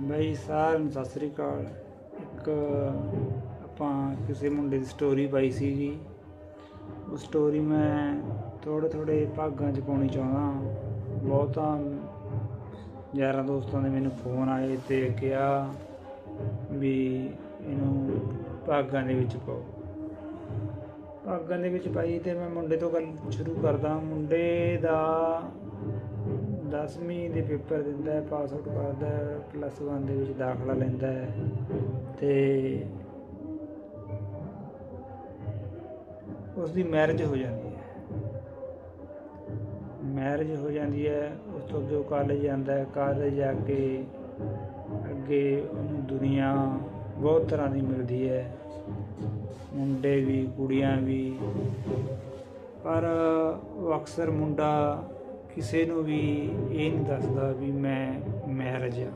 ਬਈ ਸਾਰਿਆਂ ਨੂੰ ਸਤਿ ਸ੍ਰੀ ਅਕਾਲ। ਇੱਕ ਆਪਾਂ ਕਿਸੇ ਮੁੰਡੇ ਦੀ ਸਟੋਰੀ ਪਾਈ ਸੀਗੀ। ਉਹ ਸਟੋਰੀ ਮੈਂ ਥੋੜੇ ਥੋੜੇ ਭਾਗਾਂ 'ਚ ਪਾਉਣੀ ਚਾਹੁੰਦਾ ਬਹੁਤਾਂ ਯਾਰਾਂ ਦੋਸਤਾਂ ਦੇ ਮੈਨੂੰ ਫੋਨ ਆਏ ਤੇ ਕਿਹਾ ਵੀ ਇਹਨੂੰ ਭਾਗਾਂ ਦੇ ਵਿੱਚ ਪਾਓ। ਭਾਗਾਂ ਦੇ ਵਿੱਚ ਪਾਈ ਤੇ ਮੈਂ ਮੁੰਡੇ ਤੋਂ ਗੱਲ ਸ਼ੁਰੂ ਕਰਦਾ। ਮੁੰਡੇ ਦਾ 10ਵੀਂ ਦੇ ਪੇਪਰ ਦਿੰਦਾ ਹੈ, ਪਾਸ ਆਊਟ ਕਰਦਾ ਹੈ ਪਲੱਸ 1 ਦੇ ਵਿੱਚ ਦਾਖਲਾ ਲੈਂਦਾ ਹੈ ਤੇ ਉਸ ਦੀ ਮੈਰਿਜ ਹੋ ਜਾਂਦੀ ਹੈ। ਮੈਰਿਜ ਹੋ ਜਾਂਦੀ ਹੈ, ਉਸ ਤੋਂ ਅੱਗੇ ਉਹ ਕਾਲਜ ਜਾਂਦਾ ਹੈ ਕਾਲਜ ਜਾ ਕੇ ਅੱਗੇ ਉਹਨੂੰ ਦੁਨੀਆ ਬਹੁਤ ਤਰ੍ਹਾਂ ਦੀ ਮਿਲਦੀ ਹੈ। ਮੁੰਡੇ ਵੀ, ਕੁੜੀਆਂ ਵੀ, ਪਰ ਉਹ ਅਕਸਰ ਮੁੰਡਾ ਕਿਸੇ ਨੂੰ ਵੀ ਇਹ ਨਹੀਂ ਦੱਸਦਾ ਵੀ ਮੈਂ ਮੈਰਿਜ ਆ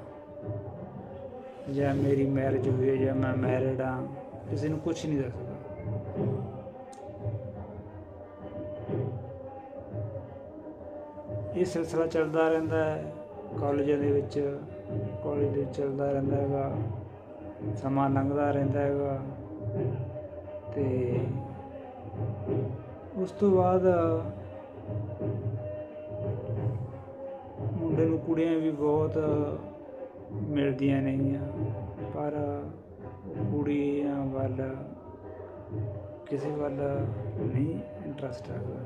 ਜਾਂ ਮੇਰੀ ਮੈਰਿਜ ਹੋਈ ਹੈ ਜਾਂ ਮੈਂ ਮੈਰਿਡ ਆ ਕਿਸੇ ਨੂੰ ਕੁਝ ਨਹੀਂ ਦੱਸਦਾ। ਇਹ ਸਿਲਸਿਲਾ ਚੱਲਦਾ ਰਹਿੰਦਾ ਹੈ ਕਾਲਜਾਂ ਦੇ ਵਿੱਚ ਕਾਲਜ ਦੇ ਵਿੱਚ ਚੱਲਦਾ ਰਹਿੰਦਾ ਹੈਗਾ। ਸਮਾਂ ਲੰਘਦਾ ਰਹਿੰਦਾ ਹੈਗਾ। ਤੇ ਉਸ ਤੋਂ ਬਾਅਦ ਮੁੰਡੇ ਕੁੜੀਆਂ ਵੀ ਬਹੁਤ ਮਿਲਦੀਆਂ ਨੇਗੀਆਂ, ਪਰ ਕੁੜੀਆਂ ਵੱਲ ਕਿਸੇ ਵੱਲ ਨਹੀਂ ਇੰਟਰਸਟ ਹੈਗਾ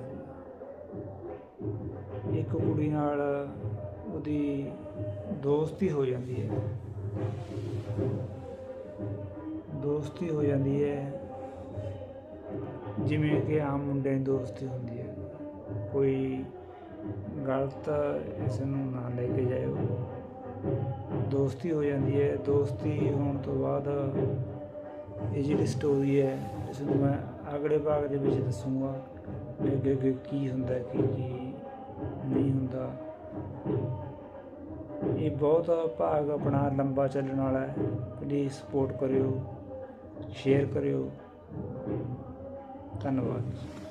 ਇੱਕ ਕੁੜੀ ਨਾਲ ਉਹਦੀ ਦੋਸਤੀ ਹੋ ਜਾਂਦੀ ਹੈ। ਦੋਸਤੀ ਹੋ ਜਾਂਦੀ ਹੈ, ਜਿਵੇਂ ਕਿ ਆਮ ਮੁੰਡਿਆਂ ਦੀ ਦੋਸਤੀ ਹੁੰਦੀ ਹੈ। ਕੋਈ ਗਲਤ ਇਸ ਨੂੰ ਨਾ ਦੋਸਤੀ ਹੋ ਜਾਂਦੀ ਹੈ। ਦੋਸਤੀ ਹੋਣ ਤੋਂ ਬਾਅਦ ਇਹ ਜਿਹੜੀ ਸਟੋਰੀ ਹੈ, ਇਸ ਨੂੰ ਮੈਂ ਅਗਲੇ ਭਾਗ ਦੇ ਵਿੱਚ ਦੱਸੂਗਾ ਵੀ ਅੱਗੇ ਅੱਗੇ ਕੀ ਹੁੰਦਾ, ਕੀ ਕੀ ਨਹੀਂ ਹੁੰਦਾ। ਇਹ ਬਹੁਤ ਭਾਗ ਆਪਣਾ ਲੰਬਾ ਚੱਲਣ ਵਾਲਾ ਹੈ। ਪਲੀਜ਼ ਸਪੋਰਟ ਕਰਿਓ ਸ਼ੇਅਰ ਕਰਿਓ। ਧੰਨਵਾਦ।